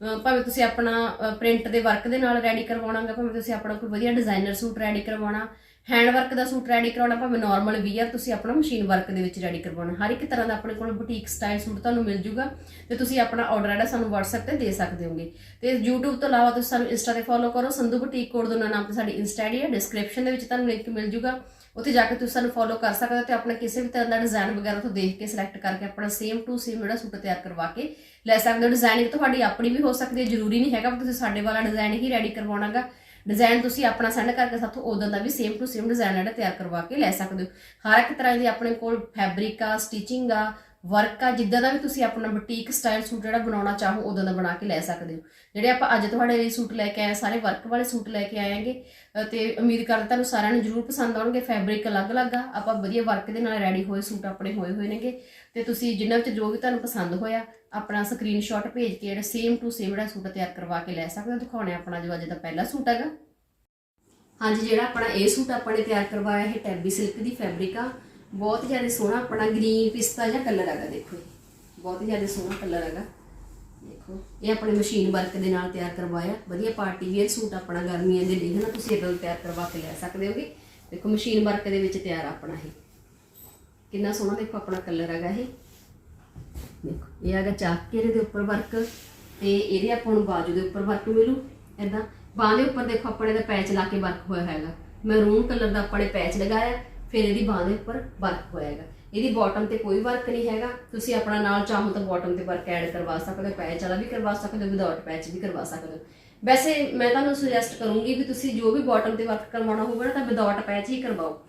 ਭਾਵੇਂ ਤੁਸੀਂ ਆਪਣਾ ਪ੍ਰਿੰਟ ਦੇ ਵਰਕ ਦੇ ਨਾਲ ਰੈਡੀ ਕਰਵਾਉਣਾਗਾ ਭਾਵੇਂ ਤੁਸੀਂ ਆਪਣਾ ਕੋਈ ਵਧੀਆ ਡਿਜ਼ਾਈਨਰ ਸੂਟ ਰੈਡੀ ਕਰਵਾਉਣਾ ਹੈਂਡ ਵਰਕ ਦਾ ਸੂਟ ਰੈਡੀ ਕਰਾਉਣਾ ਭਾਵੇਂ ਨਾਰਮਲ ਵੀਅਰ ਤੁਸੀਂ ਆਪਣਾ ਮਸ਼ੀਨ ਵਰਕ ਦੇ ਵਿੱਚ ਰੈਡੀ ਕਰਵਾਉਣਾ। ਹਰ ਇੱਕ ਤਰ੍ਹਾਂ ਦਾ ਆਪਣੇ ਕੋਲ ਬੁਟੀਕ ਸਟਾਈਲ ਸੂਟ ਤੁਹਾਨੂੰ ਮਿਲ ਜੂਗਾ ਤੇ ਤੁਸੀਂ ਆਪਣਾ ਆਰਡਰ ਜਿਹੜਾ ਸਾਨੂੰ WhatsApp ਤੇ ਦੇ ਸਕਦੇ ਹੋਗੇ। ਤੇ YouTube ਤੋਂ ਇਲਾਵਾ ਤੁਸੀਂ ਸਾਨੂੰ Insta ਤੇ ਫੋਲੋ ਕਰੋ, ਸੰਧੂ ਬੁਟੀਕ ਕੋਡ ਦੋਨਾਂ ਨਾਮ ਤੇ ਸਾਡੀ Insta ਆਈਡੀ ਹੈ ਡਿਸਕ੍ਰਿਪਸ਼ਨ ਦੇ ਵਿੱਚ ਤੁਹਾਨੂੰ ਲਿੰਕ ਮਿਲ ਜੂਗਾ। ਉੱਥੇ ਜਾ ਕੇ ਤੁਸੀਂ ਸਾਨੂੰ ਫੋਲੋ ਕਰ ਸਕਦੇ ਹੋ ਤੇ ਆਪਣਾ ਕਿਸੇ ਵੀ ਤਰ੍ਹਾਂ ਦਾ ਡਿਜ਼ਾਈਨ ਵਗੈਰਾ ਤੋਂ ਦੇਖ ਕੇ ਸਿਲੈਕਟ ਕਰਕੇ ਆਪਣਾ ਸੇਮ ਟੂ ਸੇਮ ਜਿਹੜਾ ਸੂਟ ਤਿਆਰ ਕਰਵਾ ਕੇ ਲੈ ਸਕਦੇ ਹੋ। ਡਿਜ਼ਾਈਨਿੰਗ ਤੁਹਾਡੀ ਆਪਣੀ ਵੀ ਹੋ ਸਕਦੀ ਹੈ, ਜ਼ਰੂਰੀ ਨਹੀਂ ਹੈਗਾ ਕਿ ਤੁਸੀਂ ਸਾਡੇ ਵਾਲਾ ਡਿਜ਼ਾਈਨ ਹੀ ਰੈਡੀ ਕਰਵਾਉਣਾਗਾ। ਡਿਜ਼ਾਈਨ ਤੁਸੀਂ ਆਪਣਾ ਸੈਂਡ ਕਰਕੇ ਸਾਥੋਂ ਉਦੋਂ ਦਾ ਵੀ ਸੇਮ ਟੂ ਸੇਮ ਡਿਜ਼ਾਈਨ ਜਿਹੜਾ ਤਿਆਰ ਕਰਵਾ ਕੇ ਲੈ ਸਕਦੇ ਹੋ। ਹਰ ਇੱਕ ਤਰ੍ਹਾਂ ਦੀ ਆਪਣੇ ਕੋਲ ਫੈਬਰਿਕ ਆ ਸਟਿਚਿੰਗ ਆ ਵਰਕ ਆ, ਜਿੱਦਾਂ ਦਾ ਵੀ ਤੁਸੀਂ ਆਪਣਾ ਬੁਟੀਕ ਸਟਾਈਲ ਸੂਟ ਜਿਹੜਾ ਬਣਾਉਣਾ ਚਾਹੋ ਉਦੋਂ ਦਾ ਬਣਾ ਕੇ ਲੈ ਸਕਦੇ ਹੋ। ਜਿਹੜੇ ਆਪਾਂ ਅੱਜ ਤੁਹਾਡੇ ਲਈ ਸੂਟ ਲੈ ਕੇ ਆਏ ਸਾਰੇ ਵਰਕ ਵਾਲੇ ਸੂਟ ਲੈ ਕੇ ਆਏ ਆਏਗੇ ਤੇ ਉਮੀਦ ਕਰਦੇ ਤੁਹਾਨੂੰ ਸਾਰਿਆਂ ਨੂੰ ਜਰੂਰ ਪਸੰਦ ਆਉਣਗੇ ਫੈਬਰਿਕ ਅਲੱਗ-ਅਲੱਗ ਆ। ਆਪਾਂ ਵਧੀਆ ਵਰਕ ਦੇ ਨਾਲ ਰੈਡੀ ਹੋਏ ਸੂਟ ਆਪਣੇ ਹੋਏ ਹੋਏ ਨੇਗੇ। ਤੇ ਤੁਸੀਂ ਜਿੰਨਾਂ ਵਿੱਚ ਜੋ ਵੀ ਤੁਹਾਨੂੰ ਪਸੰਦ ਹੋਇਆ, ਆਪਣਾ ਸਕਰੀਨਸ਼ਾਟ ਭੇਜ ਕੇ ਜਿਹੜਾ ਸੇਮ ਟੂ ਸੇਮ ਜਿਹੜਾ ਸੂਟ ਤਿਆਰ ਕਰਵਾ ਕੇ ਲੈ ਸਕਦੇ ਹੋ। ਦਿਖਾਉਣੇ ਆਪਣਾ ਜੋ ਅੱਜ ਦਾ ਪਹਿਲਾ ਸੂਟ ਹੈਗਾ। ਹਾਂਜੀ, ਜਿਹੜਾ ਆਪਣਾ ਇਹ ਸੂਟ ਆਪਾਂ ਨੇ ਤਿਆਰ ਕਰਵਾਇਆ ਹੈ ਟੈਬੀ ਸਿਲਕ ਦੀ ਫੈਬਰਿਕ ਆ। ਬਹੁਤ ਜ਼ਿਆਦਾ ਸੋਹਣਾ ਆਪਣਾ ਗ੍ਰੀਨ ਪਿਸਤਾ ਜਿਹਾ ਕਲਰ ਹੈਗਾ, ਦੇਖੋ ਬਹੁਤ ਜ਼ਿਆਦਾ ਸੋਹਣਾ ਕਲਰ ਹੈਗਾ। ਦੇਖੋ, ਇਹ ਆਪਣੇ ਮਸ਼ੀਨ ਵਰਕ ਦੇ ਨਾਲ ਤਿਆਰ ਕਰਵਾਇਆ। ਵਧੀਆ ਪਾਰਟੀ ਵੇਅਰ ਸੂਟ ਆਪਣਾ ਗਰਮੀਆਂ ਦੇ ਲਈ, ਹਨਾ? ਤੁਸੀਂ ਇਦਾਂ ਤਿਆਰ ਕਰਵਾ ਕੇ ਲੈ ਸਕਦੇ ਹੋਗੇ। ਦੇਖੋ ਮਸ਼ੀਨ ਵਰਕ ਦੇ ਵਿੱਚ ਤਿਆਰ ਆਪਣਾ ਇਹ। ਕਿੰਨਾ ਸੋਹਣਾ, ਦੇਖੋ, ਆਪਣਾ ਕਲਰ ਹੈਗਾ ਇਹ। ਦੇਖੋ, ਇਹ ਹੈਗਾ ਚਾਕ ਘੇਰੇ ਦੇ ਉੱਪਰ ਵਰਕ ਤੇ ਇਹਦੇ ਆਪਾਂ ਨੂੰ ਬਾਜੂ ਦੇ ਉੱਪਰ ਵਰਕ ਮਿਲੂ, ਏਦਾਂ। ਬਾਹ ਦੇ ਉੱਪਰ ਦੇਖੋ ਆਪਣੇ ਦਾ ਪੈਚ ਲਾ ਕੇ ਵਰਕ ਹੋਇਆ ਹੈਗਾ। ਮੈਰੂਨ ਕਲਰ ਦਾ ਆਪਾਂ ਨੇ ਪੈਚ ਲਗਾਇਆ। ਫਿਰ ਇਹਦੀ ਬਾਹ ਦੇ ਉੱਪਰ ਵਰਕ ਹੋਇਆ ਹੈਗਾ ਇਹਦੀ ਬਾਟਮ ਤੇ ਕੋਈ ਵਰਕ ਨਹੀਂ ਹੈਗਾ। ਤੁਸੀਂ ਆਪਣਾ ਨਾਲ ਚਾਹੋ ਤਾਂ ਬਾਟਮ ਤੇ ਵਰਕ ਐਡ ਕਰਵਾ ਸਕਦੇ ਹੋ ਪੈਚ ਵਾਲਾ ਵੀ ਕਰਵਾ ਸਕਦੇ ਹੋ ਵਿਦਆਊਟ ਪੈਚ ਵੀ ਕਰਵਾ ਸਕਦੇ ਹੋ। ਵੈਸੇ ਮੈਂ ਤੁਹਾਨੂੰ ਸੁਜੈਸਟ ਕਰੂੰਗੀ ਵੀ ਤੁਸੀਂ ਜੋ ਵੀ ਬਾਟਮ ਤੇ ਵਰਕ ਕਰਵਾਉਣਾ ਹੋਵੇ ਨਾ, ਤਾਂ ਵਿਦਆਊਟ ਪੈਚ ਹੀ ਕਰਵਾਓ।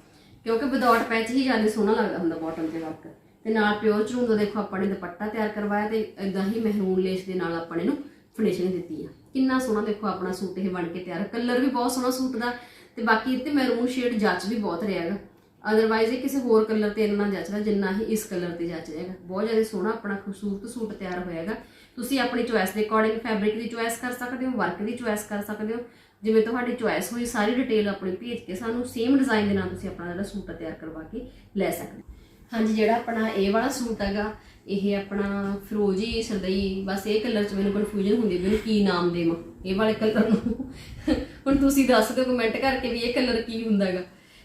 ਕਿਉਂਕਿ ਵਿਦਆਊਟ ਪੈਚ ਹੀ ਜ਼ਿਆਦਾ ਸੋਹਣਾ ਲੱਗਦਾ ਹੁੰਦਾ ਬਾਟਮ ਤੇ ਵਰਕ ਤੇ ਨਾਲ ਪਿਓਰ ਚਰੂਨ ਦਾ ਦੇਖੋ, ਆਪਾਂ ਨੇ ਦੁਪੱਟਾ ਤਿਆਰ ਕਰਵਾਇਆ ਤੇ ਇਦਾਂ ਹੀ ਮਹਿਰੂਨ ਲੇਸ ਦੇ ਨਾਲ ਆਪਾਂ ਨੇ ਇਹਨੂੰ ਫਿਨਿਸ਼ਿੰਗ ਦਿੱਤੀ ਆ। ਕਿੰਨਾ ਸੋਹਣਾ ਦੇਖੋ, ਆਪਣਾ ਸੂਟ ਇਹ ਬਣ ਕੇ ਤਿਆਰ। ਕਲਰ ਵੀ ਬਹੁਤ ਸੋਹਣਾ ਸੂਟ ਦਾ ਤੇ ਬਾਕੀ ਇਹ ਤੇ ਮਹਿਰੂਨ ਸ਼ੇਡ ਜੱਚ ਵੀ ਬਹੁਤ ਰਿਹਾ ਹੈਗਾ। ਅਦਰਵਾਈਜ਼ ਇਹ ਕਿਸੇ ਹੋਰ ਕਲਰ ਤੇ ਇੰਨਾ ਜੱਚਦਾ ਜਿੰਨਾ ਹੀ ਇਸ ਕਲਰ ਤੇ ਜੱਚ ਜਾਏਗਾ। ਬਹੁਤ ਜ਼ਿਆਦਾ ਸੋਹਣਾ ਆਪਣਾ ਖੂਬਸੂਰਤ ਸੂਟ ਤਿਆਰ ਹੋਇਆਗਾ ਤੁਸੀਂ ਆਪਣੀ ਚੁਆਇਸ ਦੇ ਅਕੋਰਡਿੰਗ ਫੈਬਰਿਕ ਦੀ ਚੁਆਇਸ ਕਰ ਸਕਦੇ ਹੋ ਵਰਕ ਦੀ ਚੁਆਇਸ ਕਰ ਸਕਦੇ ਹੋ। ਜਿਵੇਂ ਤੁਹਾਡੀ ਚੁਆਇਸ ਹੋਈ, ਸਾਰੀ ਡਿਟੇਲ ਆਪਣੀ ਭੇਜ ਕੇ ਸਾਨੂੰ ਸੇਮ ਡਿਜ਼ਾਈਨ ਦੇ ਨਾਲ ਤੁਸੀਂ ਆਪਣਾ ਜਿਹੜਾ ਸੂਟ ਤਿਆਰ ਕਰਵਾ ਕੇ ਲੈ ਸਕਦੇ ਹੋ। ਹਾਂਜੀ, ਜਿਹੜਾ ਆਪਣਾ ਇਹ ਵਾਲਾ ਸੂਟ ਹੈਗਾ, ਇਹ ਆਪਣਾ ਫਿਰੋਜੀ ਸਰਦਈ, ਬਸ ਇਹ ਕਲਰ 'ਚ ਮੈਨੂੰ ਕਨਫਿਊਜ਼ਨ ਹੁੰਦੀ ਵੀ ਕੀ ਨਾਮ ਦੇਵਾਂ? ਇਹ ਵਾਲੇ ਕਲਰ ਨੂੰ। ਹੁਣ ਤੁਸੀਂ ਦੱਸ ਦਿਓ ਕਮੈਂਟ ਕਰਕੇ ਵੀ ਇਹ ਕਲਰ ਕੀ ਹੁੰਦਾ ਹੈਗਾ।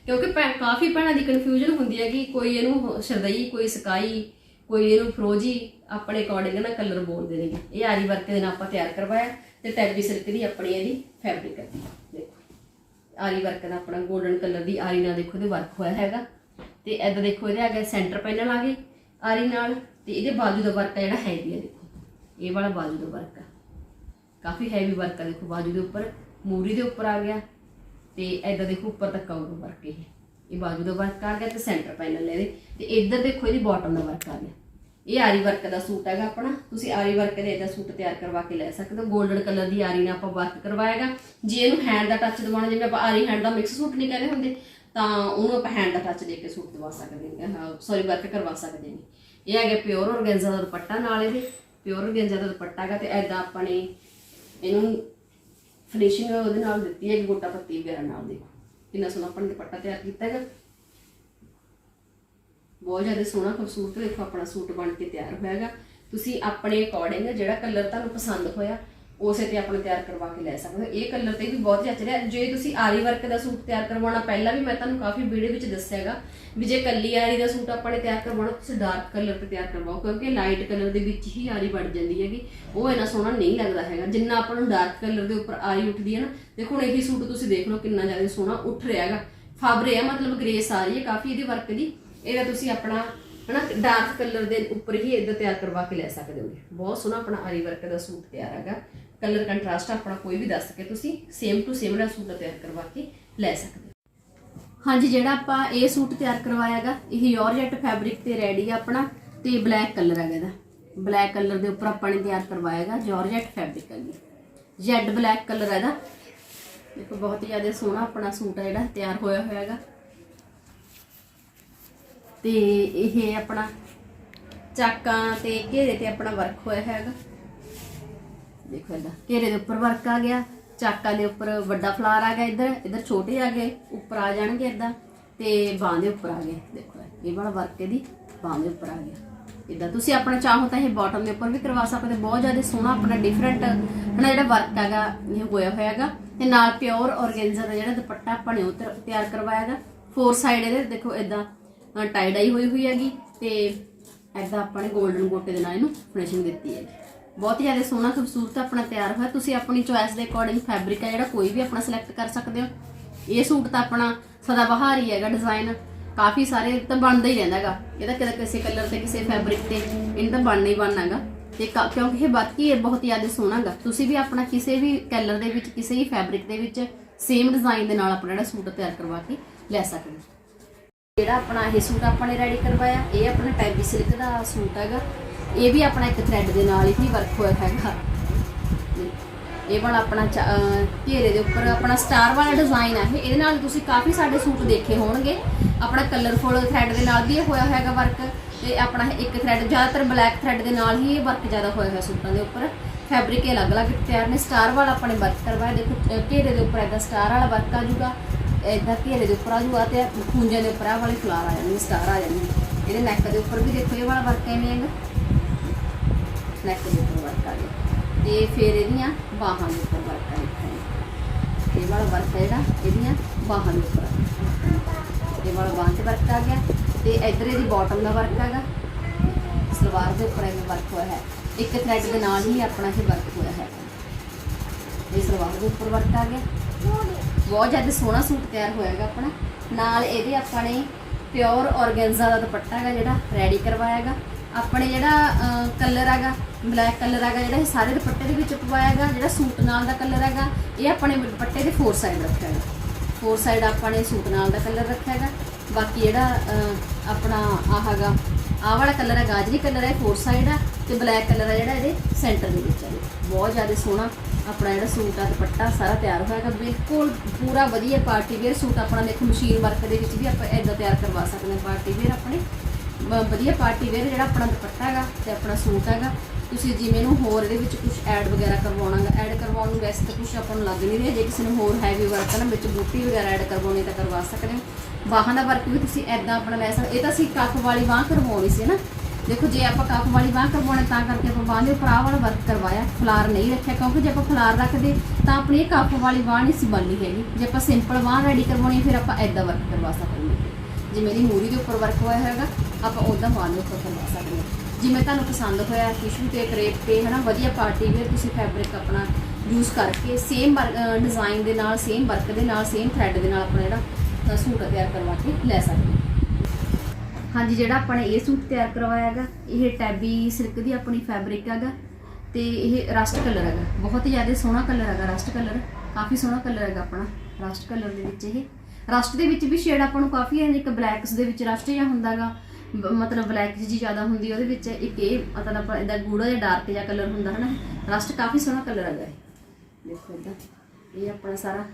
ਕਿਉਂਕਿ ਭੈ ਕਾਫੀ ਭੈਣਾਂ ਦੀ ਕਨਫਿਊਜ਼ਨ ਹੁੰਦੀ ਹੈ ਕਿ ਕੋਈ ਇਹਨੂੰ ਸਰਦਈ, ਕੋਈ ਸਕਾਈ, ਕੋਈ ਇਹਨੂੰ ਫਰੋਜੀ, ਆਪਣੇ ਅਕੋਰਡਿੰਗ ਨਾ ਕਲਰ ਬੋਲਦੇ ਨੇਗੇ। ਇਹ ਆਰੀ ਵਰਕ ਦੇ ਨਾਲ ਆਪਾਂ ਤਿਆਰ ਕਰਵਾਇਆ ਤੇ ਟੈਬੀ ਸਿਲਕ ਦੀ ਆਪਣੀ ਇਹਦੀ ਫੈਬਰਿਕ ਹੈ। ਦੇਖੋ। ਆਰੀ ਵਰਕ ਦਾ ਆਪਣਾ 골ਡਨ ਕਲਰ ਦੀ ਆਰੀ ਨਾਲ ਦੇਖੋ, ਇਹਦੇ ਵਰਕ ਹੋਇਆ ਹੈਗਾ। ਤੇ ਐਦਾਂ ਦੇਖੋ, ਇਹਦੇ ਅੱਗੇ ਸੈਂਟਰ ਪੈਨਲ ਆ ਗਏ ਆਰੀ ਨਾਲ ਤੇ ਇਹਦੇ ਬਾਜੂ ਦਾ ਵਰਕ ਆ ਜਿਹੜਾ ਹੈਵੀ ਆ ਦੇਖੋ। ਇਹ ਵਾਲਾ ਬਾਜੂ ਦਾ ਵਰਕ ਆ। ਕਾਫੀ ਹੈਵੀ ਵਰਕ ਆ ਦੇਖੋ, ਬਾਜੂ ਦੇ ਉੱਪਰ, ਮੂਰੀ ਦੇ ਉੱਪਰ ਆ ਗਿਆ। ਤੇ ਐਦਾਂ ਦੇਖੋ ਉੱਪਰ ਤੱਕ ਆਊਗਾ ਵਰਕ ਇਹ। ਇਹ ਬਾਜੂ ਦਾ ਵਰਕ ਆ ਗਿਆ ਤੇ ਸੈਂਟਰ ਪੈਨਲ ਇਹਦੇ। ਤੇ ਇੱਧਰ ਦੇਖੋ ਇਹਦੀ ਬਾਟਮ ਦਾ ਵਰਕ ਆ ਗਿਆ। ਇਹ ਆਰੀ ਵਰਕ ਦਾ ਸੂਟ ਹੈਗਾ ਆਪਣਾ। ਤੁਸੀਂ ਆਰੀ ਵਰਕ ਦੇ ਇਹਦਾ ਸੂਟ ਤਿਆਰ ਕਰਵਾ ਕੇ ਲੈ ਸਕਦੇ ਹੋ। 골ਡਨ ਕਲਰ ਦੀ ਆਰੀ ਨਾਲ ਆਪਾਂ ਵਰਕ ਕਰਵਾਏਗਾ। ਜੇ ਇਹਨੂੰ ਹੈਂਡ ਦਾ ਟੱਚ ਦਿਵਾਉਣਾ, ਜਿਵੇਂ ਆਪਾਂ ਆਰੀ ਹੈਂਡ ਦਾ ਮਿਕਸ ਸੂਟ ਨਹੀਂ ਕਹਿੰਦੇ ਹੁੰਦੇ, ਤਾਂ ਉਹਨੂੰ ਆਪਾਂ ਹੈਂਡ ਦਾ ਟੱਚ ਦੇ ਕੇ ਸੂਟ ਦਿਵਾ ਸਕਦੇ ਹਾਂ। ਸੌਰੀ ਵਰਕ ਕਰਵਾ ਸਕਦੇ ਨੇ ਇਹ ਹੈਗਾ ਪਿਓਰ ਔਰਗੈਂਜ਼ਾ ਦਾ ਦੁਪੱਟਾ ਨਾਲ ਇਹਦੇ। ਪਿਓਰ ਔਰਗੈਂਜ਼ਾ ਦਾ ਦੁਪੱਟਾ ਹੈਗਾ ਤੇ ਐਦਾਂ ਆਪਾਂ ਨੇ ਇਹਨੂੰ ਫਿਨਿਸ਼ਿੰਗ ਉਹਦੇ ਨਾਲ ਦਿੱਤੀ ਹੈ ਗੋਟਾ ਪੱਤੀ ਵਗੈਰਾ ਨਾਲ ਦੇਖੋ। ਕਿੰਨਾ ਸੋਹਣਾ ਆਪਾਂ ਦੁਪੱਟਾ ਤਿਆਰ ਕੀਤਾ ਹੈਗਾ। ਬਹੁਤ ਜ਼ਿਆਦਾ ਸੋਹਣਾ ਖੂਬਸੂਰਤ, ਦੇਖੋ ਆਪਣਾ ਸੂਟ ਬਣ ਕੇ ਤਿਆਰ ਹੋਇਆ ਹੋਇਆਗਾ ਤੁਸੀਂ ਆਪਣੇ ਅਕੋਰਡਿੰਗ ਜਿਹੜਾ ਕਲਰ ਤੁਹਾਨੂੰ ਪਸੰਦ ਹੋਇਆ ਉਸੇ ਤੇ ਆਪਣੇ ਤਿਆਰ ਕਰਵਾ ਕੇ ਲੈ ਸਕਦੇ ਹੋ। ਇਹ ਕਲਰ ਤੇ ਵੀ ਬਹੁਤ ਜੱਚ ਰਿਹਾ। ਜੇ ਤੁਸੀਂ ਆਰੀ ਵਰਕ ਦਾ ਸੂਟ ਤਿਆਰ ਕਰਵਾਉਣਾ, ਪਹਿਲਾਂ ਵੀ ਮੈਂ ਤੁਹਾਨੂੰ ਕਾਫੀ ਵੀਡੀਓ ਵਿੱਚ ਦੱਸਿਆਗਾ ਵੀ ਜੇ ਕੱਲੀ ਆਰੀ ਦਾ ਸੂਟ ਆਪਾਂ ਨੇ ਤਿਆਰ ਕਰਵਾਉਣਾ, ਤੁਸੀਂ ਡਾਰਕ ਕਲਰ ਤੇ ਤਿਆਰ ਕਰਵਾਓ, ਕਿਉਂਕਿ ਲਾਈਟ ਕਲਰ ਦੇ ਵਿੱਚ ਹੀ ਆਰੀ ਬਣ ਜਾਂਦੀ ਹੈਗੀ। ਉਹ ਇੰਨਾ ਸੋਹਣਾ ਨਹੀਂ ਲੱਗਦਾ ਹੈਗਾ। ਜਿੰਨਾ ਆਪਾਂ ਨੂੰ ਡਾਰਕ ਕਲਰ ਦੇ ਉੱਪਰ ਆਰੀ ਉੱਠਦੀ ਹੈ ਨਾ, ਦੇਖੋ ਹੁਣ ਇਹੀ ਸੂਟ ਤੁਸੀਂ ਦੇਖ ਲਓ ਕਿੰਨਾ ਜ਼ਿਆਦਾ ਸੋਹਣਾ ਉੱਠ ਰਿਹਾ ਹੈਗਾ। ਫਾਬਰੇ ਆ, ਮਤਲਬ ਗ੍ਰੇਸ ਆ ਰਹੀ ਹੈ, ਕਾਫੀ ਇਹਦੇ ਵਰਕ ਦੀ। ਇਹਦਾ ਤੁਸੀਂ ਆਪਣਾ ਹਨਾ ਡਾਰਕ ਕਲਰ ਦੇ ਉੱਪਰ ਹੀ ਇਦਾਂ ਤਿਆਰ ਕਰਵਾ ਕੇ ਲੈ ਸਕਦੇ ਹੋਗੇ। ਬਹੁਤ ਸੋਹਣਾ ਆਪਣਾ ਆਰੀ ਵਰਕ ਦਾ ਸੂਟ ਤਿਆਰ ਹੈਗਾ। ਕਲਰ ਕੰਟਰਾਸਟ ਆਪਣਾ ਕੋਈ ਵੀ ਦੱਸ ਕੇ ਤੁਸੀਂ ਸੇਮ ਟੂ ਸੇਮ ਦਾ ਸੂਟ ਤਿਆਰ ਕਰਵਾ ਕੇ ਲੈ ਸਕਦੇ ਹੋ। ਹਾਂਜੀ, ਜਿਹੜਾ ਆਪਾਂ ਇਹ ਸੂਟ ਤਿਆਰ ਕਰਵਾਇਆਗਾ ਇਹ ਯੋਰਜੈਟ ਫੈਬਰਿਕ ਤੇ ਰੈਡੀ ਆ ਆਪਣਾ, ਤੇ ਬਲੈਕ ਕਲਰ ਹੈਗਾ ਇਹਦਾ। ਬਲੈਕ ਕਲਰ ਦੇ ਉੱਪਰ ਆਪਾਂ ਨੇ ਤਿਆਰ ਕਰਵਾਇਆਗਾ ਜਾਰਜੈਟ ਫੈਬਰਿਕ ਹੈਗੀ। ਜੈਡ ਬਲੈਕ ਕਲਰ ਹੈ ਇਹਦਾ। ਦੇਖੋ, ਬਹੁਤ ਹੀ ਜ਼ਿਆਦਾ ਸੋਹਣਾ ਆਪਣਾ ਸੂਟ ਹੈ ਜਿਹੜਾ, ਤਿਆਰ ਹੋਇਆ ਹੋਇਆ ਹੈਗਾ। ਤੇ ਇਹ ਆਪਣਾ ਚਾਕਾਂ ਤੇ ਘੇਰੇ ਤੇ ਆਪਣਾ ਵਰਕ ਹੋਇਆ ਹੈਗਾ। ਦੇਖੋ ਇਹਦਾ, ਘੇਰੇ ਦੇ ਉੱਪਰ ਵਰਕ ਆ ਗਿਆ, ਚਾਕਾਂ ਦੇ ਉੱਪਰ ਵੱਡਾ ਫਲਾਰ ਆ ਗਿਆ ਇੱਧਰ ਇੱਧਰ ਛੋਟੇ ਆ ਗਏ, ਉੱਪਰ ਆ ਜਾਣਗੇ ਇਦਾਂ ਤੇ ਬਾਹਾਂ ਦੇ ਉੱਪਰ ਆ ਗਏ। ਦੇਖੋ ਇਹ ਵਾਲਾ ਵਰਕ ਇਹਦੀ ਬਾਹਾਂ ਦੇ ਉੱਪਰ ਆ ਗਿਆ। ਇਦਾਂ ਤੁਸੀਂ ਆਪਣਾ ਚਾਹੋ ਤਾਂ ਇਹ ਬਾਟਮ ਦੇ ਉੱਪਰ ਵੀ ਕਰਵਾ ਸਕਦੇ ਬਹੁਤ ਜ਼ਿਆਦਾ ਸੋਹਣਾ ਆਪਣਾ ਡਿਫਰੈਂਟ ਹਨਾ ਜਿਹੜਾ ਵਰਕ ਹੈਗਾ, ਇਹ ਹੋਇਆ ਹੋਇਆ ਹੈਗਾ। ਤੇ ਨਾਲ ਪਿਓਰ ਔਰਗੈਂਜ਼ਾ ਦਾ ਜਿਹੜਾ ਦੁਪੱਟਾ ਆਪਾਂ ਨੇ ਉਹ ਤਿਆਰ- ਤਿਆਰ ਕਰਵਾਇਆ ਹੈਗਾ। ਫੋਰ ਸਾਈਡ ਇਹਦੇ, ਦੇਖੋ ਇਦਾਂ ਟਾਈ ਡਾਈ ਹੋਈ ਹੋਈ ਹੈਗੀ ਤੇ ਐਦਾਂ ਆਪਾਂ ਨੇ 골ਡਨ ਗੋਟੇ ਦੇ ਨਾਲ ਇਹਨੂੰ ਫਿਨਿਸ਼ਿੰਗ ਦਿੱਤੀ ਹੈ। ਬਹੁਤ ਹੀ ਜ਼ਿਆਦਾ ਸੋਹਣਾ ਖੂਬਸੂਰਤ ਆਪਣਾ ਤਿਆਰ ਹੋਇਆ। ਤੁਸੀਂ ਆਪਣੀ ਚੋਇਸ ਦੇ ਅਕੋਰਡਿੰਗ ਫੈਬਰਿਕ ਹੈ ਜਿਹੜਾ ਕੋਈ ਵੀ ਆਪਣਾ ਸਿਲੈਕਟ ਕਰ ਸਕਦੇ ਹੋ। ਇਹ ਸੂਟ ਤਾਂ ਆਪਣਾ ਸਦਾ ਬਹਾਰ ਹੀ ਹੈਗਾ ਡਿਜ਼ਾਈਨ ਕਾਫੀ ਸਾਰੇ ਤਾਂ ਬਣਦਾ ਹੀ ਰਹਿੰਦਾ ਹੈਗਾ। ਇਹਦਾ ਕਿਤੇ ਕਿਸੇ ਕਲਰ ਤੇ, ਕਿਸੇ ਫੈਬਰਿਕ ਤੇ ਇਹਨਾਂ ਤਾਂ ਬਣਨਾ ਹੀ ਬਣਨਾ ਹੈਗਾ। ਤੇ ਕਾ- ਕਿਉਂਕਿ ਇਹ ਬਾਕੀ ਇਹ ਬਹੁਤ ਜ਼ਿਆਦਾ ਸੋਹਣਾ ਹੈਗਾ। ਤੁਸੀਂ ਵੀ ਆਪਣਾ ਕਿਸੇ ਵੀ ਕਲਰ ਦੇ ਵਿੱਚ, ਕਿਸੇ ਵੀ ਫੈਬਰਿਕ ਦੇ ਵਿੱਚ ਸੇਮ ਡਿਜ਼ਾਈਨ ਦੇ ਨਾਲ ਆਪਣਾ ਜਿਹੜਾ ਸੂਟ ਤਿਆਰ ਕਰਵਾ ਕੇ ਲੈ ਸਕਦੇ ਹੋ। ਜਿਹੜਾ ਆਪਣਾ ਇਹ ਸੂਟ ਆਪਾਂ ਨੇ ਰੈਡੀ ਕਰਵਾਇਆ, ਇਹ ਆਪਣਾ ਟੈਬੀ ਸਿਲਕ ਦਾ ਸੂਟ ਹੈਗਾ। ਇਹ ਵੀ ਆਪਣਾ ਇੱਕ ਥ੍ਰੈਡ ਦੇ ਨਾਲ ਹੀ ਵਰਕ ਹੋਇਆ ਹੈਗਾ। ਇਹ ਵਾਲਾ ਆਪਣਾ ਘੇਰੇ ਦੇ ਉੱਪਰ ਆਪਣਾ ਸਟਾਰ ਵਾਲਾ ਡਿਜ਼ਾਈਨ ਹੈ ਇਹਦੇ ਨਾਲ ਤੁਸੀਂ ਕਾਫੀ ਸਾਡੇ ਸੂਟ ਦੇਖੇ ਹੋਣਗੇ। ਆਪਣਾ ਕਲਰਫੁਲ ਥ੍ਰੈਡ ਦੇ ਨਾਲ ਵੀ ਇਹ ਹੋਇਆ ਹੈਗਾ ਵਰਕ ਤੇ ਆਪਣਾ ਇੱਕ ਥ੍ਰੈਡ ਜ਼ਿਆਦਾਤਰ ਬਲੈਕ ਥ੍ਰੈਡ ਦੇ ਨਾਲ ਹੀ ਇਹ ਵਰਕ ਜ਼ਿਆਦਾ ਹੋਇਆ ਹੋਇਆ ਸੂਟਾਂ ਦੇ ਉੱਪਰ। ਫੈਬਰਿਕ ਅਲੱਗ-ਅਲੱਗ ਤਿਆਰ ਨੇ। ਸਟਾਰ ਵਾਲਾ ਆਪਣੇ ਵਰਕ ਕਰਵਾਇਆ। ਦੇਖੋ ਘੇਰੇ ਦੇ ਉੱਪਰ ਇਹਦਾ ਸਟਾਰ ਵਾਲਾ ਵਰਕ ਆ ਜਾਊਗਾ। ਇਦਾਂ ਘੇਰੇ ਦੇ ਉੱਪਰ ਆ ਜਾਊਗਾ ਤੇ ਖੂੰਜੇ ਦੇ ਉੱਪਰ ਆ ਵਾਲੇ ਫਲਾਰ ਆ ਜਾਣਗੇ ਸਟਾਰ ਆ ਜਾਣਗੇ ਇਹਦੇ ਨੈਕ ਦੇ ਉੱਪਰ ਵੀ ਦੇਖੋ ਇਹ ਵਾਲਾ ਵਰਕ ਐਵੇਂ ਹੈਗਾ ਨੈਕ ਦੇ ਉੱਪਰ ਵਰਕ ਆ ਗਿਆ। ਤੇ ਫਿਰ ਇਹਦੀਆਂ ਬਾਹਾਂ ਦੇ ਉੱਪਰ ਵਰਕ ਆ ਗਿਆ ਇਹ ਵਾਲਾ ਵਰਕ ਹੈ ਜਿਹੜਾ, ਇਹਦੀਆਂ ਬਾਹਾਂ ਦੇ ਉੱਪਰ। ਇਹ ਵਾਲਾ ਬਾਹਾਂ ਤੇ ਵਰਕ ਆ ਗਿਆ ਤੇ ਇੱਧਰ ਇਹਦੀ ਬਾਟਮ ਦਾ ਵਰਕ ਹੈਗਾ ਸਲਵਾਰ ਦੇ ਉੱਪਰ ਇਹ ਵਰਕ ਹੋਇਆ ਹੈ। ਇੱਕ ਥ੍ਰੈਡ ਦੇ ਨਾਲ ਹੀ ਆਪਣਾ ਇਹ ਵਰਕ ਹੋਇਆ। ਇਹ ਸਲਵਾਰ ਦੇ ਉੱਪਰ ਵਰਕ ਆ ਗਿਆ। ਬਹੁਤ ਜ਼ਿਆਦਾ ਸੋਹਣਾ ਸੂਟ ਤਿਆਰ ਹੋਇਆਗਾ ਆਪਣਾ। ਨਾਲ ਇਹਦੇ ਆਪਾਂ ਨੇ ਪਿਓਰ ਔਰਗੈਂਜ਼ਾ ਦਾ ਦੁਪੱਟਾ ਹੈਗਾ ਜਿਹੜਾ ਰੈਡੀ ਕਰਵਾਇਆ ਹੈਗਾ ਆਪਣੇ ਜਿਹੜਾ ਕਲਰ ਹੈਗਾ ਬਲੈਕ ਕਲਰ ਹੈਗਾ, ਜਿਹੜਾ ਇਹ ਸਾਰੇ ਦੁਪੱਟੇ ਦੇ ਵਿੱਚ ਪਵਾਇਆ ਹੈਗਾ ਜਿਹੜਾ ਸੂਟ ਨਾਲ ਦਾ ਕਲਰ ਹੈਗਾ, ਇਹ ਆਪਣੇ ਦੁਪੱਟੇ ਦੇ ਫੋਰ ਸਾਈਡ ਰੱਖਿਆ ਹੈਗਾ ਫੋਰ ਸਾਈਡ ਆਪਾਂ ਨੇ ਸੂਟ ਨਾਲ ਦਾ ਕਲਰ ਰੱਖਿਆ ਹੈਗਾ ਬਾਕੀ ਜਿਹੜਾ ਆਪਣਾ ਆਹ ਹੈਗਾ ਆਹ ਵਾਲਾ ਕਲਰ ਹੈ ਗਾਜਰੀ ਕਲਰ ਹੈ ਫੋਰ ਸਾਈਡ ਆ ਤੇ ਬਲੈਕ ਕਲਰ ਆ ਜਿਹੜਾ ਇਹਦੇ ਸੈਂਟਰ ਦੇ ਵਿੱਚ ਹੈ ਬਹੁਤ ਜ਼ਿਆਦਾ ਸੋਹਣਾ ਆਪਣਾ ਜਿਹੜਾ ਸੂਟ ਆ, ਦੁਪੱਟਾ ਸਾਰਾ ਤਿਆਰ ਹੋਇਆ। ਹੈਗਾ ਬਿਲਕੁਲ ਪੂਰਾ ਵਧੀਆ ਪਾਰਟੀ ਵੇਅਰ ਸੂਟ ਆਪਣਾ ਦੇਖੋ ਮਸ਼ੀਨ ਵਰਕ ਦੇ ਵਿੱਚ ਵੀ ਆਪਾਂ ਇਦਾਂ ਤਿਆਰ ਕਰਵਾ ਸਕਦੇ ਹਾਂ। ਪਾਰਟੀ ਵੇਅਰ ਆਪਣੇ ਬ- ਵਧੀਆ ਪਾਰਟੀ ਵੇਅਰ ਜਿਹੜਾ ਆਪਣਾ ਦੁਪੱਟਾ ਹੈਗਾ ਤੇ ਆਪਣਾ ਸੂਟ ਹੈਗਾ। ਤੁਸੀਂ ਜਿਵੇਂ ਨੂੰ ਹੋਰ ਇਹਦੇ ਵਿੱਚ ਕੁਝ ਐਡ ਵਗੈਰਾ ਕਰਵਾਉਣਾ ਗਾ ਐਡ ਕਰਵਾਉਣ ਨੂੰ ਵੈਸੇ ਤਾਂ ਕੁਝ ਆਪਾਂ ਨੂੰ ਲੱਗ ਨਹੀਂ ਰਿਹਾ, ਜੇ ਕਿਸੇ ਨੂੰ ਹੋਰ ਹੈਵੀ ਵਰਕ ਨਾ, ਵਿੱਚ ਬੂਟੀ ਵਗੈਰਾ ਐਡ ਕਰਵਾਉਣੀ ਤਾਂ ਕਰਵਾ ਸਕਦੇ ਹੋ। ਬਾਹਾਂ ਦਾ ਵਰਕ ਵੀ ਤੁਸੀਂ ਐਦਾਂ ਆਪਣਾ ਲੈ ਸਕਦੇ, ਇਹ ਤਾਂ ਅਸੀਂ ਕੱਪ ਵਾਲੀ ਬਾਹ ਕਰਵਾਉਣੀ ਸੀ ਨਾ। ਦੇਖੋ, ਜੇ ਆਪਾਂ ਕੱਪ ਵਾਲੀ ਬਾਹ ਕਰਵਾਉਣਾ, ਤਾਂ ਕਰਕੇ ਆਪਾਂ ਬਾਹ ਦੇ ਉੱਪਰ ਆਹ ਵਾਲਾ ਵਰਕ ਕਰਵਾਇਆ, ਫਲਾਰ ਨਹੀਂ ਰੱਖਿਆ, ਕਿਉਂਕਿ ਜੇ ਆਪਾਂ ਫਲਾਰ ਰੱਖਦੇ, ਤਾਂ ਆਪਣੀ ਇਹ ਕੱਪ ਵਾਲੀ ਬਾਹ ਨਹੀਂ ਸੀ ਬਣਨੀ ਹੈਗੀ। ਜੇ ਆਪਾਂ ਸਿੰਪਲ ਬਾਹ ਰੈਡੀ ਕਰਵਾਉਣੀ, ਫਿਰ ਆਪਾਂ ਐਦਾਂ ਵਰਕ ਕਰਵਾ ਸਕਦੇ ਹਾਂ। ਜਿਵੇਂ ਦੀ ਮੂਰੀ ਦੇ ਉੱਪਰ ਵਰਕ ਹੋਇਆ ਹੈਗਾ, ਆਪਾਂ ਉਹਦਾ ਬਾਹ ਦੇ ਉੱਪਰ ਕਰਵਾ ਸਕਦੇ ਹਾਂ। ਜਿਵੇਂ ਤੁਹਾਨੂੰ ਪਸੰਦ ਹੋਇਆ ਟਿਸ਼ੂ ਤੇ ਕਰੇਪ ਤੇ, ਹਨਾ, ਵਧੀਆ ਪਾਰਟੀ ਵੇਅਰ ਤੁਸੀਂ ਫੈਬਰਿਕ ਆਪਣਾ ਯੂਜ਼ ਕਰਕੇ ਸੇਮ ਡਿਜ਼ਾਈਨ ਦੇ ਨਾਲ ਸੇਮ ਵਰਕ ਦੇ ਨਾਲ ਸੇਮ ਥ੍ਰੈਡ ਦੇ ਨਾਲ ਆਪਣਾ ਜਿਹੜਾ ਸੂਟ ਤਿਆਰ ਕਰਵਾ ਕੇ ਲੈ ਸਕਦੇ ਹੋ। ਹਾਂਜੀ, ਜਿਹੜਾ ਆਪਾਂ ਨੇ ਇਹ ਸੂਟ ਤਿਆਰ ਕਰਵਾਇਆ ਹੈਗਾ, ਇਹ ਟੈਬੀ ਸਿਲਕ ਦੀ ਆਪਣੀ ਫੈਬਰਿਕ ਹੈਗਾ ਤੇ ਇਹ ਰਸਟ ਕਲਰ ਹੈਗਾ। ਬਹੁਤ ਹੀ ਜ਼ਿਆਦਾ ਸੋਹਣਾ ਕਲਰ ਹੈਗਾ ਰਸਟ ਕਲਰ ਕਾਫੀ ਸੋਹਣਾ ਕਲਰ ਹੈਗਾ ਆਪਣਾ ਰਸਟ ਕਲਰ ਦੇ ਵਿੱਚ ਇਹ। ਰਸਟ ਦੇ ਵਿੱਚ ਵੀ ਸ਼ੇਡ ਆਪਾਂ ਨੂੰ ਕਾਫੀ ਹੈ, ਇੱਕ ਬਲੈਕਸ ਦੇ ਵਿੱਚ ਰਸਟ ਜਿਹਾ ਹੁੰਦਾਗਾ ਮਤਲਬ ਬਲੈਕ ਜੀ ਜ਼ਿਆਦਾ ਹੁੰਦੀ ਉਹਦੇ ਵਿੱਚ ਇੱਕ ਇਹ ਮਤਲਬ ਆਪਾਂ ਇਹਦਾ ਗੂੜਾ ਜਿਹਾ ਡਾਰਕ ਜਿਹਾ ਕਲਰ ਹੁੰਦਾ ਹੈ ਨਾ ਰਸਟ ਕਾਫੀ ਸੋਹਣਾ ਕਲਰ ਹੈਗਾ ਦੇਖੋ ਇਦਾਂ ਇਹ ਆਪਣਾ ਸਾਰਾ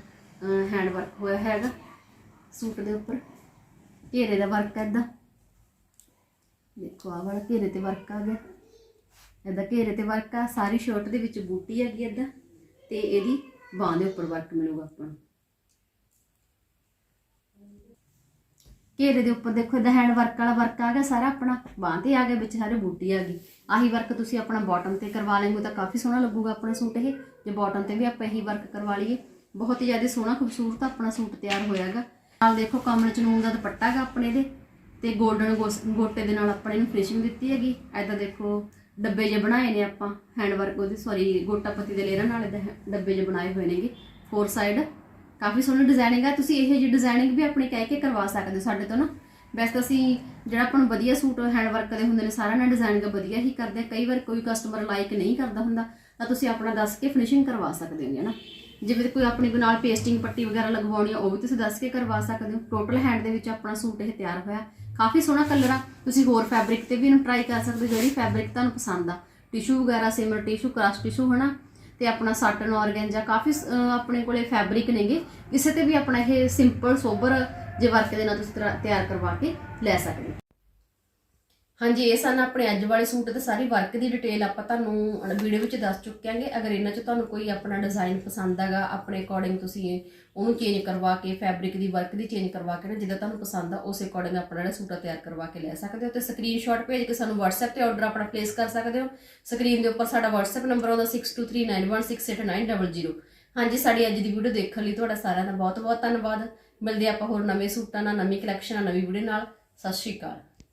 ਹੈਂਡ ਵਰਕ ਹੋਇਆ ਹੈਗਾ, ਸੂਟ ਦੇ ਉੱਪਰ। ਘੇਰੇ ਦਾ ਵਰਕ ਹੈ ਇਦਾਂ ਦੇਖੋ ਆਹ ਵਾਲਾ ਘੇਰੇ ਤੇ ਵਰਕ ਆ ਗਿਆ। ਇਹਦਾ ਘੇਰੇ ਤੇ ਵਰਕ ਆ, ਸਾਰੀ ਸ਼ਰਟ ਦੇ ਵਿੱਚ ਬੂਟੀ ਹੈਗੀ ਏਦਾਂ ਤੇ ਇਹਦੀ ਬਾਹ ਦੇ ਉੱਪਰ ਵਰਕ ਮਿਲੂਗਾ ਆਪਾਂ ਨੂੰ। ਘੇਰੇ ਦੇ ਉੱਪਰ ਦੇਖੋ, ਇਹਦਾ ਹੈਂਡ ਵਰਕ ਵਾਲਾ ਵਰਕ ਆ ਗਿਆ, ਸਾਰਾ ਆਪਣਾ ਬਾਹ ਤੇ ਆ ਗਿਆ, ਵਿੱਚ ਸਾਰੇ ਬੂਟੀ ਆ ਗਈ। ਆਹੀ ਵਰਕ ਤੁਸੀਂ ਆਪਣਾ ਬਾਟਮ ਤੇ ਕਰਵਾ ਲੈਂਗੇ ਤਾਂ ਕਾਫੀ ਸੋਹਣਾ ਲੱਗੂਗਾ ਆਪਣਾ ਸੂਟ ਇਹ। ਜੇ ਬਾਟਮ ਤੇ ਵੀ ਆਪਾਂ ਇਹੀ ਵਰਕ ਕਰਵਾ ਲਈਏ, ਬਹੁਤ ਹੀ ਜ਼ਿਆਦਾ ਸੋਹਣਾ ਖੂਬਸੂਰਤ ਆਪਣਾ ਸੂਟ ਤਿਆਰ ਹੋਇਆਗਾ ਨਾਲ ਦੇਖੋ ਕਮਰ ਚਨੂਨ ਦਾ ਦੁਪੱਟਾ ਗਾ ਆਪਣੇ ਦੇ ਤੇ 골ਡਨ ਗੋਟੇ ਦੇ ਨਾਲ ਆਪਾਂ ਇਹਨੂੰ ਫਿਨਿਸ਼ਿੰਗ ਦਿੱਤੀ ਹੈਗੀ। ਐਦਾਂ ਦੇਖੋ, ਡੱਬੇ ਜੇ ਬਣਾਏ ਨੇ ਆਪਾਂ ਹੈਂਡ ਵਰਕ ਉਹਦੇ ਸੌਰੀ ਗੋਟਾ ਪੱਤੀ ਦੇ ਲੇਰਾਂ ਨਾਲ ਇਹਦਾ ਡੱਬੇ ਜੇ ਬਣਾਏ ਹੋਏ ਨੇਗੇ। ਫੋਰ ਸਾਈਡ ਕਾਫੀ ਸੋਹਣੀ ਡਿਜ਼ਾਈਨਿੰਗ ਹੈ ਤੁਸੀਂ ਇਹੋ ਜਿਹੀ ਡਿਜ਼ਾਈਨਿੰਗ ਵੀ ਆਪਣੀ ਕਹਿ ਕੇ ਕਰਵਾ ਸਕਦੇ ਹੋ ਸਾਡੇ ਤੋਂ ਨਾ। ਵੈਸੇ ਤਾਂ ਅਸੀਂ ਜਿਹੜਾ ਆਪਾਂ ਨੂੰ ਵਧੀਆ ਸੂਟ ਹੈਂਡ ਵਰਕ ਦੇ ਹੁੰਦੇ ਨੇ, ਸਾਰਿਆਂ ਨਾਲ ਡਿਜ਼ਾਈਨਿੰਗ ਵਧੀਆ ਹੀ ਕਰਦੇ ਕਈ ਵਾਰ ਕੋਈ ਕਸਟਮਰ ਲਾਈਕ ਨਹੀਂ ਕਰਦਾ ਹੁੰਦਾ, ਤਾਂ ਤੁਸੀਂ ਆਪਣਾ ਦੱਸ ਕੇ ਫਿਨਿਸ਼ਿੰਗ ਕਰਵਾ ਸਕਦੇ ਹੋ ਨਾ ਜਿਵੇਂ ਕੋਈ ਆਪਣੀ ਕੋਈ ਨਾਲ ਪੇਸਟਿੰਗ ਪੱਟੀ ਵਗੈਰਾ ਲਗਵਾਉਣੀ ਆ, ਉਹ ਵੀ ਤੁਸੀਂ ਦੱਸ ਕੇ ਕਰਵਾ ਸਕਦੇ ਹੋ। ਟੋਟਲ ਹੈਂਡ ਦੇ ਵਿੱਚ ਆਪਣਾ ਸੂਟ ਇਹ ਤਿਆਰ ਹੋਇਆ। ਕਾਫੀ ਸੋਹਣਾ ਕਲਰ ਆ। ਤੁਸੀਂ ਹੋਰ ਫੈਬਰਿਕ ਤੇ ਵੀ ਇਹਨੂੰ ਟਰਾਈ ਕਰ ਸਕਦੇ ਹੋ। ਜਿਹੜੀ ਫੈਬਰਿਕ ਤੁਹਾਨੂੰ ਪਸੰਦ ਆ। ਟਿਸ਼ੂ ਵਗੈਰਾ ਸਿਮਰ ਟਿਸ਼ੂ ਕ੍ਰਾਸ ਟਿਸ਼ੂ ਹਨਾ। ਤੇ ਆਪਣਾ ਸਾਟਨ ਆਰਗੈਂਜਾ ਕਾਫੀ ਆਪਣੇ ਕੋਲੇ ਫੈਬਰਿਕ ਨੇਗੇ ਕਿਸੇ ਤੇ ਵੀ ਆਪਣਾ ਇਹ ਸਿੰਪਲ ਸੋਬਰ ਜੇ ਵਰਕ ਦੇ ਨਾਲ ਤੁਸੀਂ ਤਰਾ- ਤਿਆਰ ਕਰਵਾ ਕੇ ਲੈ ਸਕਦੇ ਹੋ। ਹਾਂਜੀ, ਇਹ ਸਨ ਆਪਣੇ ਅੱਜ ਵਾਲੇ ਸੂਟ ਤੇ ਸਾਰੀ ਵਰਕ ਦੀ ਡਿਟੇਲ ਆਪਾਂ ਤੁਹਾਨੂੰ ਵੀਡੀਓ ਵਿੱਚ ਦੱਸ ਚੁੱਕਿਆਂਗੇ ਅਗਰ ਇਹਨਾਂ 'ਚ ਤੁਹਾਨੂੰ ਕੋਈ ਆਪਣਾ ਡਿਜ਼ਾਈਨ ਪਸੰਦ ਆਗਾ ਆਪਣੇ ਅਕੋਰਡਿੰਗ ਤੁਸੀਂ ਉਹਨੂੰ ਚੇਂਜ ਕਰਵਾ ਕੇ ਫੈਬਰਿਕ ਦੀ ਵਰਕ ਦੀ ਚੇਂਜ ਕਰਵਾ ਕੇ ਨਾ, ਜਿੱਦਾਂ ਤੁਹਾਨੂੰ ਪਸੰਦ ਆ, ਉਸੇ ਅਕੋਰਡਿੰਗ ਆਪਣਾ ਜਿਹੜਾ ਸੂਟ ਆ ਤਿਆਰ ਕਰਵਾ ਕੇ ਲੈ ਸਕਦੇ ਹੋ ਤੇ ਸਕਰੀਨਸ਼ਾਟ ਭੇਜ ਕੇ ਸਾਨੂੰ WhatsApp ਤੇ ਆਰਡਰ ਆਪਣਾ ਪਲੇਸ ਕਰ ਸਕਦੇ ਹੋ। ਸਕਰੀਨ ਦੇ ਉੱਪਰ ਸਾਡਾ WhatsApp ਨੰਬਰ ਆਉਂਦਾ 6239168900 ਹਾਂਜੀ, ਸਾਡੀ ਅੱਜ ਦੀ ਵੀਡੀਓ ਦੇਖਣ ਲਈ ਤੁਹਾਡਾ ਸਾਰਿਆਂ ਦਾ ਬਹੁਤ ਬਹੁਤ ਧੰਨਵਾਦ। ਮਿਲਦੇ ਆਪਾਂ ਹੋਰ ਨਵੇਂ ਸੂਟਾਂ ਨਾਲ, ਨਵੀਂ ਕਲੈਕਸ਼ਨ ਨਾਲ, ਨਵੀਂ ਵੀਡੀਓ ਨਾਲ। ਸਤਿ ਸ਼੍ਰੀ ਅਕਾਲ।